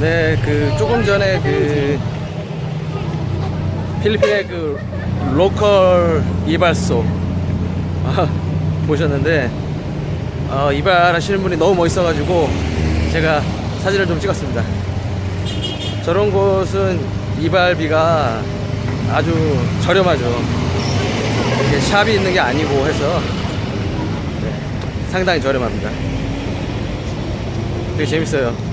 네, 그 조금 전에 그 필리핀의 그 로컬 이발소 아, 보셨는데 어, 이발하시는 분이 너무 멋있어가지고 제가 사진을 좀 찍었습니다. 저런 곳은 이발비가 아주 저렴하죠. 이게 샵이 있는 게 아니고 해서 네, 상당히 저렴합니다. 되게 재밌어요.